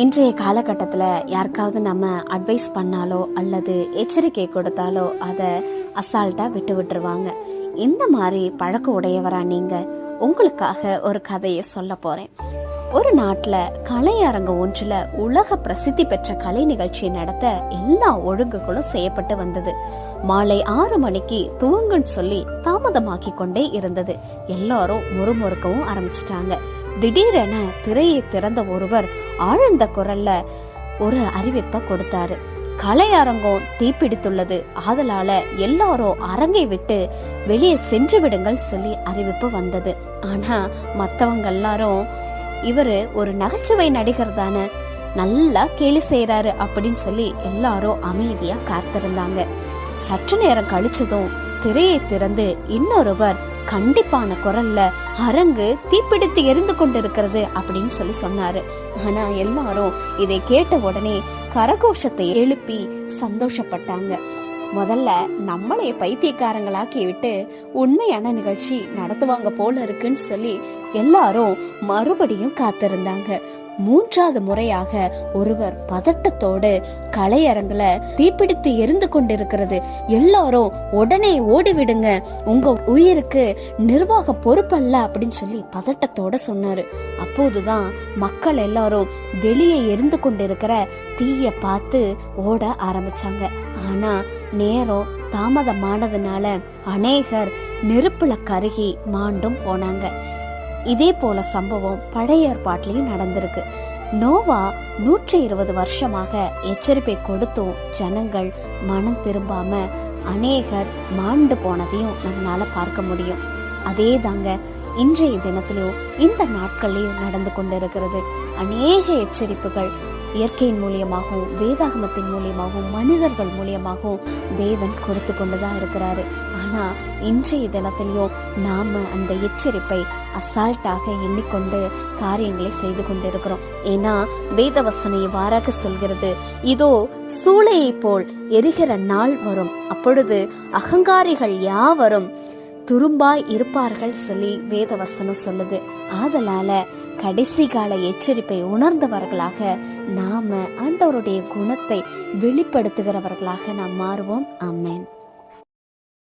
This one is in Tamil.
இன்றைய காலகட்டத்தில் யாருக்காவது நம்ம அட்வைஸ் பண்ணாலோ அல்லது எச்சரிக்கை கொடுத்தாலோ அதை அசால்ட்டாக விட்டு விட்டுருவாங்க. இந்த மாதிரி பழக்க உடையவரா நீங்கள் உங்களுக்காக ஒரு கதையை சொல்ல போகிறேன் ஒரு நாட்டில் கலையரங்கு ஒன்றில் உலக பிரசித்தி பெற்ற கலை நிகழ்ச்சி நடத்த எல்லா ஒழுங்குகளும் செய்யப்பட்டு வந்தது. மாலை ஆறு மணிக்கு துவங்குன்னு சொல்லி தாமதமாக்கி கொண்டே இருந்தது. எல்லாரும் முறுமுறுக்கவும் ஆரம்பிச்சிட்டாங்க. திடீரென திரையை திறந்த ஒருவர் ஆழ்ந்த குரல்ல ஒரு அறிவிப்பை கொடுத்தாரு. கலை அரங்கம் தீப்பிடித்துள்ளது. ஆதலால எல்லாரும் அரங்கை விட்டு வெளியே சென்று விடுங்கள் சொல்லி அறிவிப்பு வந்தது. ஆனா மத்தவங்க எல்லாரும் இவரு ஒரு நகைச்சுவை நடிகர் தானே நல்லா கேலி செய்யறாரு அப்படின்னு சொல்லி எல்லாரும் அமைதியா காத்திருந்தாங்க. சற்று நேரம் கழிச்சதும் திரையை திறந்து இன்னொருவர் கண்டிப்பான குரல்ல அரங்கு தீப்பிடித்து எரிந்து கொண்டிருக்கிறது அப்படின்னு சொல்லி சொன்னாரு. ஆனா எல்லாரும் இதை கேட்ட உடனே கரகோஷத்தை எழுப்பி சந்தோஷப்பட்டாங்க. முதல்ல நம்மளைய பைத்தியக்காரங்களாக்கி விட்டு உண்மையான நிகழ்ச்சி நடத்துவாங்க போல இருக்குன்னு சொல்லி எல்லாரும் மறுபடியும் காத்திருந்தாங்க. மூன்றாவது முறையாக ஒருவர் பதட்டத்தோடு கலையரங்குல தீப்பிடித்து எரிந்து கொண்டிருக்கிறது. எல்லாரும் உடனே ஓடிவிடுங்க. உங்க உயிருக்கு நிர்வாக பொறுப்பல்ல. அப்படின்னு சொல்லி பதட்டத்தோட சொன்னாரு. அப்போதுதான் மக்கள் எல்லாரும் வெளியே எரிந்து கொண்டிருக்கிற தீய பார்த்து ஓட ஆரம்பிச்சாங்க. ஆனா நேரம் தாமதமானதுனால அநேகர் நெருப்புல கருகி மாண்டும் போனாங்க. இதே போல சம்பவம் பழைய ஏற்பாட்டிலையும் நடந்திருக்கு. நோவா நூற்றி இருபது வருஷமாக எச்சரிப்பை கொடுத்தும் ஜனங்கள் மனம் திரும்பாம அநேகர் மாண்டு போனதையும் நம்மளால பார்க்க முடியும். அதே தாங்க இன்றைய தினத்திலையும் இந்த நாட்கள்லயும் நடந்து கொண்டிருக்கிறது. அநேக எச்சரிப்புகள் இயற்கையின் மூலியமாகவும் வேதாகமத்தின் மூலியமாகவும் மனிதர்கள் மூலியமாகவும் தேவன் கொடுத்து கொண்டுதான் இருக்கிறாரு. ஆனா இன்றைய தினத்திலையும் நாம அந்த எச்சரிப்பை அசால்ட்டாக எண்ணிக்கொண்டு காரியங்களை செய்து கொண்டிருக்கிறோம். ஏன்னா வேதவசனை இவ்வாறாக சொல்கிறது இதோ சூளையை போல் எரிகிற நாள் வரும். அப்பொழுது அகங்காரிகள் யாவரும் துரும்பாய் இருப்பார்கள் சொல்லி வேதவசனம் சொல்லுது. ஆதலால கடைசி கால எச்சரிப்பை உணர்ந்தவர்களாக நாம ஆண்டவருடைய குணத்தை வெளிப்படுத்துகிறவர்களாக நாம் மாறுவோம். அம்மேன்